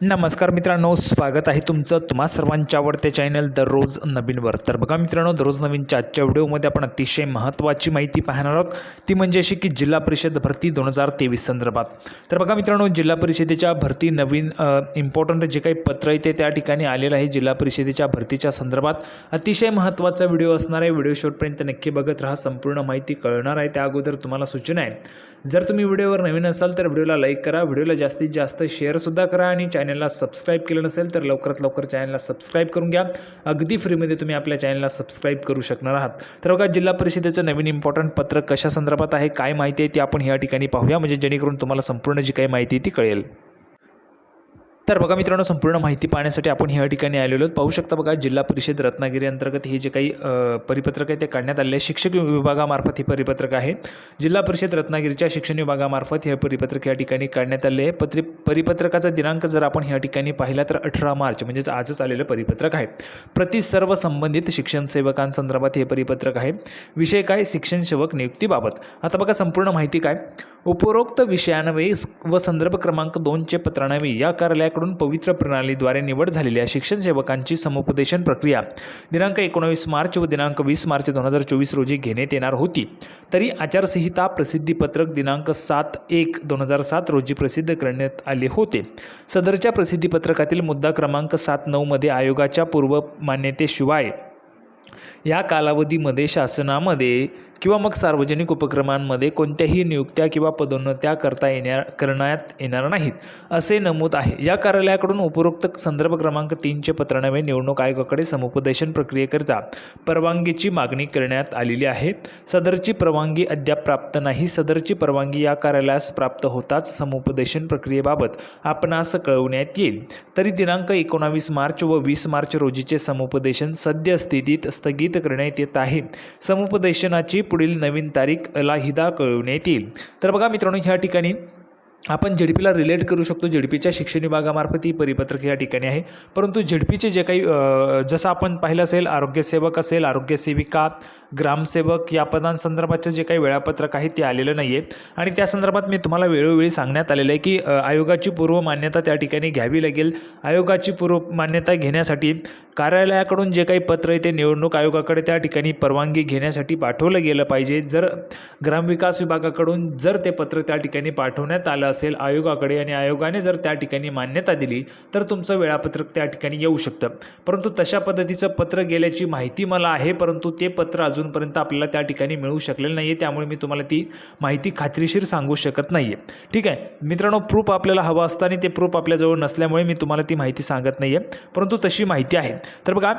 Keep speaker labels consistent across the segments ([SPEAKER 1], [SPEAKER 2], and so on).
[SPEAKER 1] नमस्कार मित्रांनो स्वागत आहे तुमचं तुम्हा सर्वांच्या आवडते चॅनल दररोज नवीनवर. तर बघा मित्रांनो दररोज नवीनच्या आजच्या व्हिडिओमध्ये आपण अतिशय महत्त्वाची माहिती पाहणार आहोत. ती म्हणजे अशी की जिल्हा परिषद भरती दोन हजार तेवीस संदर्भात. तर बघा मित्रांनो जिल्हा परिषदेच्या भरती नवीन इम्पॉर्टंट जे काही पत्र आहे ते त्या ठिकाणी आलेलं आहे. जिल्हा परिषदेच्या भरतीच्या संदर्भात अतिशय महत्त्वाचा व्हिडिओ असणार आहे. व्हिडिओ शेवटपर्यंत नक्की बघत राहा. संपूर्ण माहिती कळणार आहे. त्या अगोदर तुम्हाला सूचना आहे. जर तुम्ही व्हिडिओवर नवीन असाल तर व्हिडिओला लाईक करा. व्हिडिओला जास्तीत जास्त शेअरसुद्धा करा आणि चॅनलला सबस्क्राईब केलं नसेल तर लवकरात लवकर चॅनलला सबस्क्राईब करून घ्या. अगदी फ्रीमध्ये तुम्ही आपल्या चॅनलला सबस्क्राईब करू शकणार आहात. तर बघा जिल्हा परिषदेचं नवीन इम्पॉर्टंट पत्र कशा संदर्भात आहे काय माहिती आहे ती आपण या ठिकाणी पाहूया. म्हणजे जेणेकरून तुम्हाला संपूर्ण जी काही माहिती आहे ती कळेल. तर बघा मित्रांनो संपूर्ण माहिती पाहण्यासाठी आपण ह्या ठिकाणी आलेलो आहोत. पाहू शकता बघा जिल्हा परिषद रत्नागिरी अंतर्गत हे जे काही परिपत्रक आहे ते काढण्यात आले आहे. शिक्षक विभागामार्फत हे परिपत्रक आहे. जिल्हा परिषद रत्नागिरीच्या शिक्षण विभागामार्फत हे परिपत्रक या ठिकाणी काढण्यात आले आहे. पत्रि परिपत्रकाचा दिनांक जर आपण ह्या ठिकाणी पाहिला तर अठरा मार्च म्हणजेच आजच आलेलं परिपत्रक आहे. प्रति सर्व संबंधित शिक्षण सेवकांसंदर्भात हे परिपत्रक आहे. विषय काय? शिक्षण सेवक नियुक्तीबाबत आता बघा संपूर्ण माहिती काय? उपरोक्त विषयान्वये व संदर्भ क्रमांक दोनचे पत्रानवे या कार्यालयाकडून पवित्र प्रणालीद्वारे निवड झालेल्या शिक्षण सेवकांची समुपदेशन प्रक्रिया. दिनांक एकोणावीस मार्च व दिनांक वीस मार्च दोन हजार चोवीस रोजी घेण्यात येणार होती. तरी आचारसंहिता प्रसिद्धीपत्रक दिनांक सात एक दोन हजार सात रोजी प्रसिद्ध करण्यात आले होते. सदरच्या प्रसिद्धीपत्रकातील मुद्दा क्रमांक सात नऊमध्ये आयोगाच्या पूर्व मान्यतेशिवाय या कालावधीमध्ये शासनामध्ये किंवा मग सार्वजनिक उपक्रमांमध्ये कोणत्याही नियुक्त्या किंवा पदोन्नत्या करता येण्या करण्यात येणार नाहीत असे नमूद आहे. या कार्यालयाकडून उपरोक्त संदर्भ क्रमांक तीनचे पत्रनवे निवडणूक आयोगाकडे समुपदेशन प्रक्रियेकरिता परवानगीची मागणी करण्यात आलेली आहे. सदरची परवानगी अद्याप प्राप्त नाही. सदरची परवानगी या कार्यालयास प्राप्त होताच समुपदेशन प्रक्रियेबाबत आपणास कळवण्यात येईल. तरी दिनांक एकोणावीस मार्च व वीस मार्च रोजीचे समुपदेशन सद्यस्थितीत स्थगित करण्यात येत आहे. समुपदेशनाची पुढील नवीन तारीख हिदा कळवण्यात येईल. तर बघा मित्रांनो ह्या ठिकाणी आपण झेडपीला रिलेट करू शकतो. झेडपीच्या शिक्षण विभागामार्फत ही परिपत्रक या ठिकाणी आहे. परंतु झेडपीचे जे काही जसं आपण पाहिलं असेल आरोग्यसेवक असेल आरोग्यसेविका ग्रामसेवक या पदांसंदर्भाचं जे काही वेळापत्रक आहे ते आलेलं नाही आहे आणि त्या संदर्भात मी तुम्हाला वेळोवेळी सांगण्यात आलेलं आहे की आयोगाची पूर्व मान्यता त्या ठिकाणी घ्यावी लागेल. आयोगाची पूर्व मान्यता घेण्यासाठी कार्यालयाकडून जे काही पत्र आहे ते निवडणूक आयोगाकडे त्या ठिकाणी परवानगी घेण्यासाठी पाठवलं गेलं पाहिजे. जर ग्रामविकास विभागाकडून जर ते पत्र त्या ठिकाणी पाठवण्यात आलं असेल आयोगाकडे आणि आयोगाने जर त्या ठिकाणी मान्यता दिली तर तुमचं वेळापत्रक त्या ठिकाणी येऊ शकतं. परंतु तशा पद्धतीचं पत्र गेल्याची माहिती मला आहे परंतु ते पत्र अजूनपर्यंत आपल्याला त्या ठिकाणी मिळू शकलेलं नाही आहे त्यामुळे मी तुम्हाला ती माहिती खात्रीशीर सांगू शकत नाही आहे ठीक आहे? मित्रांनो प्रूफ आपल्याला हवं असतं आणि ते प्रूफ आपल्याजवळ नसल्यामुळे मी तुम्हाला ती माहिती सांगत नाही आहे परंतु तशी माहिती आहे. तर बघा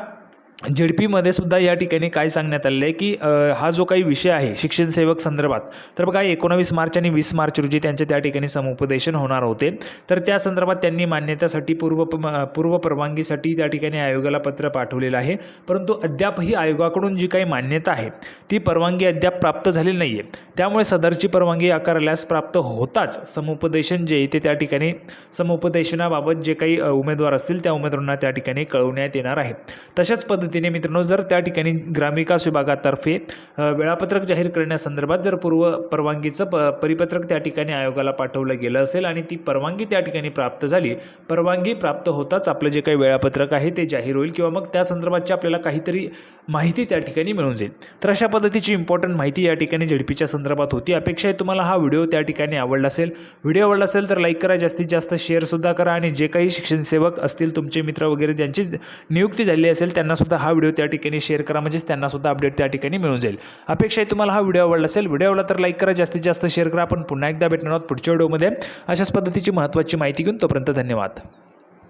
[SPEAKER 1] झेडपीमध्ये सुद्धा या ठिकाणी काय सांगण्यात आलेलं आहे की हा जो काही विषय आहे शिक्षण सेवक संदर्भात तर बघा एकोणावीस मार्च आणि वीस मार्च रोजी त्यांचे त्या ठिकाणी समुपदेशन होणार होते. तर त्या संदर्भात त्यांनी मान्यतेसाठी पूर्व प- पूर्व परवानगीसाठी त्या ठिकाणी आयोगाला पत्र पाठवलेलं आहे. परंतु अद्यापही आयोगाकडून जी काही मान्यता आहे ती परवानगी अद्याप प्राप्त झालेली नाही आहे त्यामुळे सदरची परवानगी आकारल्यास प्राप्त होताच समुपदेशन जे आहे ते त्या ठिकाणी समुपदेशनाबाबत जे काही उमेदवार असतील त्या उमेदवारांना त्या ठिकाणी कळवण्यात येणार आहे. तशाच पद्धतीने मित्रांनो जर त्या ठिकाणी ग्रामविकास विभागातर्फे वेळापत्रक जाहीर करण्यासंदर्भात जर पूर्व परवानगीचं प परिपत्रक त्या ठिकाणी आयोगाला पाठवलं गेलं असेल आणि ती परवानगी त्या ठिकाणी प्राप्त झाली परवानगी प्राप्त होताच आपलं जे काही वेळापत्रक आहे ते जाहीर होईल किंवा मग त्या संदर्भातची आपल्याला काहीतरी माहिती त्या ठिकाणी मिळून जाईल. तर अशा पद्धतीची इम्पॉर्टंट माहिती या ठिकाणी झेडपीच्या संदर्भात होती. अपेक्षा आहे तुम्हाला हा व्हिडिओ त्या ठिकाणी आवडला असेल. व्हिडिओ आवडला असेल तर लाईक करा जास्तीत जास्त शेअरसुद्धा करा आणि जे काही शिक्षण सेवक असतील तुमचे मित्र वगैरे ज्यांची नियुक्ती झाली असेल त्यांनासुद्धा हा व्हिडिओ त्या ठिकाणी शेअर करा म्हणजेच त्यांनासुद्धा अपडेट त्या ठिकाणी मिळून जाईल. अपेक्षा आहे तुम्हाला हा व्हिडिओ आवडला असेल व्हिडिओ आवडला तर लाईक करा जास्तीत जास्त शेअर करा. आपण पुन्हा एकदा भेटणार आहोत पुढच्या व्हिडिओमध्ये अशाच पद्धतीची महत्त्वाची माहिती घेऊन तोपर्यंत धन्यवाद.